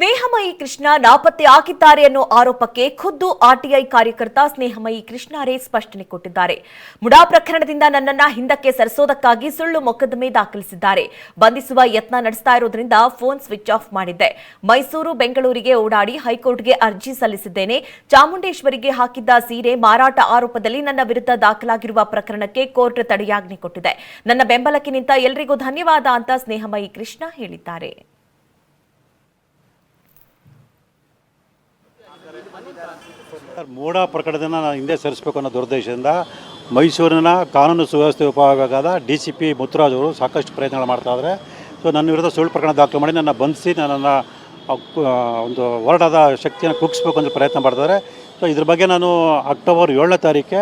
ಸ್ನೇಹಮಯಿ ಕೃಷ್ಣ ನಾಪತ್ತೆ ಆಗಿದ್ದಾರೆ ಅನ್ನೋ ಆರೋಪಕ್ಕೆ ಖುದ್ದು ಆರ್ಟಿಐ ಕಾರ್ಯಕರ್ತ ಸ್ನೇಹಮಯಿ ಕೃಷ್ಣರೇ ಸ್ಪಷ್ಟನೆ ಕೊಟ್ಟಿದ್ದಾರೆ. ಮುಡಾ ಪ್ರಕರಣದಿಂದ ನನ್ನನ್ನ ಹಿಂದಕ್ಕೆ ಸರಿಸೋದಕ್ಕಾಗಿ ಸುಳ್ಳು ಮೊಕದ್ದಮೆ ದಾಖಲಿಸಿದ್ದಾರೆ. ಬಂಧಿಸುವ ಯತ್ನ ನಡೆಸ್ತಾ ಇರೋದ್ರಿಂದ ಫೋನ್ ಸ್ವಿಚ್ ಆಫ್ ಮಾಡಿದ್ದೆ. ಮೈಸೂರು, ಬೆಂಗಳೂರಿಗೆ ಓಡಾಡಿ ಹೈಕೋರ್ಟ್ಗೆ ಅರ್ಜಿ ಸಲ್ಲಿಸಿದ್ದೇನೆ. ಚಾಮುಂಡೇಶ್ವರಿಗೆ ಹಾಕಿದ್ದ ಸೀರೆ ಮಾರಾಟ ಆರೋಪದಲ್ಲಿ ನನ್ನ ವಿರುದ್ಧ ದಾಖಲಾಗಿರುವ ಪ್ರಕರಣಕ್ಕೆ ಕೋರ್ಟ್ ತಡೆಯಾಜ್ಞೆ ಕೊಟ್ಟಿದೆ. ನನ್ನ ಬೆಂಬಲಕ್ಕೆ ನಿಂತ ಎಲ್ರಿಗೂ ಧನ್ಯವಾದ ಅಂತ ಸ್ನೇಹಮಯಿ ಕೃಷ್ಣ ಹೇಳಿದ್ದಾರೆ. ಸರ್ ಮೋಡ ಪ್ರಕರಣದಿಂದ ನಾನು ಹಿಂದೆ ಸರಿಸಬೇಕು ಅನ್ನೋ ದುರುದ್ದೇಶದಿಂದ ಮೈಸೂರಿನ ಕಾನೂನು ಸುವ್ಯವಸ್ಥೆ ವಿಭಾಗದ ಡಿ ಸಿ ಪಿ ಮುತ್ತುರಾಜ್ ಅವರು ಸಾಕಷ್ಟು ಪ್ರಯತ್ನಗಳು ಮಾಡ್ತಾ ಇದ್ದಾರೆ. ಸೊ ನನ್ನ ವಿರುದ್ಧ ಸುಳ್ಳು ಪ್ರಕರಣ ದಾಖಲು ಮಾಡಿ ನನ್ನ ಬಂಧಿಸಿ ಆ, ಒಂದು ಹೋರಾಟದ ಶಕ್ತಿಯನ್ನು ಕುಗ್ಗಿಸ್ಬೇಕು ಅಂತ ಪ್ರಯತ್ನ ಮಾಡ್ತಾರೆ ಸೊ ಇದ್ರ ಬಗ್ಗೆ ನಾನು ಅಕ್ಟೋಬರ್ ಏಳನೇ ತಾರೀಕೆ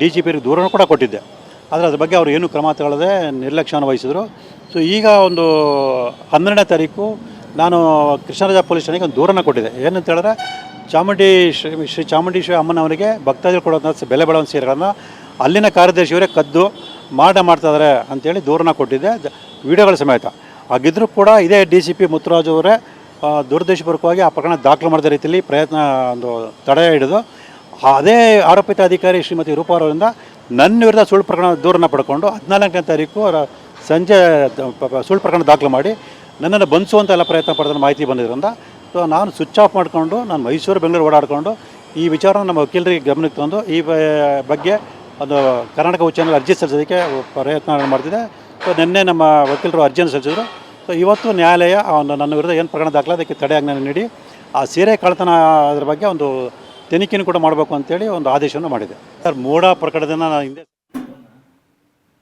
ಡಿ ಜಿ ಪಿಗೆ ದೂರನೂ ಕೂಡ ಕೊಟ್ಟಿದ್ದೆ. ಆದರೆ ಅದ್ರ ಬಗ್ಗೆ ಅವರು ಏನು ಕ್ರಮ ತಗೊಳ್ಳದೆ ನಿರ್ಲಕ್ಷ್ಯವನ್ನು ವಹಿಸಿದರು. ಸೊ ಈಗ ಒಂದು ಹನ್ನೆರಡನೇ ತಾರೀಕು ನಾನು ಕೃಷ್ಣರಾಜ ಪೊಲೀಸ್ ಠಾಣೆಗೆ ಒಂದು ದೂರನ್ನು ಕೊಟ್ಟಿದ್ದೆ. ಏನಂತ ಹೇಳಿದ್ರೆ ಚಾಮುಂಡಿ ಶ್ರೀ ಶ್ರೀ ಚಾಮುಂಡೇಶ್ವರಿ ಅಮ್ಮನವರಿಗೆ ಭಕ್ತಾದಿಗಳು ಕೊಡೋದಂಥ ಬೆಲೆ ಬಾಳುವ ಸೀರೆಗಳನ್ನು ಅಲ್ಲಿನ ಕಾರ್ಯದರ್ಶಿಯವರೇ ಕದ್ದು ಮಾರಾಟ ಮಾಡ್ತಾಯಿದ್ದಾರೆ ಅಂತೇಳಿ ದೂರನ ಕೊಟ್ಟಿದ್ದೆ. ವಿಡಿಯೋಗಳ ಸಮೇತ. ಹಾಗಿದ್ರು ಕೂಡ ಇದೇ ಡಿ ಸಿ ಪಿ ಮುತ್ತುರಾಜ್ ಅವರೇ ದುರುದ್ದೇಶಪೂರ್ವಕವಾಗಿ ಆ ಪ್ರಕರಣ ದಾಖಲು ಮಾಡಿದ ರೀತಿಯಲ್ಲಿ ಪ್ರಯತ್ನ, ಒಂದು ತಡೆ ಹಿಡಿದು ಅದೇ ಆರೋಪಿತ ಅಧಿಕಾರಿ ಶ್ರೀಮತಿ ರೂಪಾ ಅವರಿಂದ ನನ್ನ ವಿರುದ್ಧ ಸುಳ್ಳು ಪ್ರಕರಣ ದೂರನ್ನು ಪಡ್ಕೊಂಡು ಹದಿನಾಲ್ಕನೇ ತಾರೀಕು ಸಂಜೆ ಸುಳ್ಳು ಪ್ರಕರಣ ದಾಖಲು ಮಾಡಿ ನನ್ನನ್ನು ಬಂಧಿಸುವಂತ ಎಲ್ಲ ಪ್ರಯತ್ನ ಪಡೆದ ಮಾಹಿತಿ ಬಂದಿದ್ದರಿಂದ ಸೊ ನಾನು ಸ್ವಿಚ್ ಆಫ್ ಮಾಡಿಕೊಂಡು ನಾನು ಮೈಸೂರು ಬೆಂಗಳೂರು ಓಡಾಡಿಕೊಂಡು ಈ ವಿಚಾರ ನಮ್ಮ ವಕೀಲರಿಗೆ ಗಮನಕ್ಕೆ ತಂದು ಈ ಬಗ್ಗೆ ಅದು ಕರ್ನಾಟಕ ಉಚ್ಚ ಅರ್ಜಿ ಸಲ್ಲಿಸೋದಕ್ಕೆ ಪ್ರಯತ್ನ ಮಾಡ್ತಿದ್ದೆ ಸೊ ನಿನ್ನೆ ನಮ್ಮ ವಕೀಲರು ಅರ್ಜಿಯನ್ನು ಸಲ್ಲಿಸಿದ್ರು. ಸೊ ಇವತ್ತು ನ್ಯಾಯಾಲಯ ಒಂದು ನನ್ನ ವಿರುದ್ಧ ಏನು ಪ್ರಕರಣ ದಾಖಲೆ ಅದಕ್ಕೆ ತಡೆಯಾಜ್ಞೆ ನೀಡಿ ಆ ಸೀರೆ ಕಳ್ಳತನ ಅದ್ರ ಬಗ್ಗೆ ಒಂದು ತನಿಖೆಯನ್ನು ಕೂಡ ಮಾಡಬೇಕು ಅಂತೇಳಿ ಒಂದು ಆದೇಶವನ್ನು ಮಾಡಿದೆ. ಸರ್ ಮೂಢ ಪ್ರಕರಣದಿಂದ ನಾನು ಹಿಂದೆ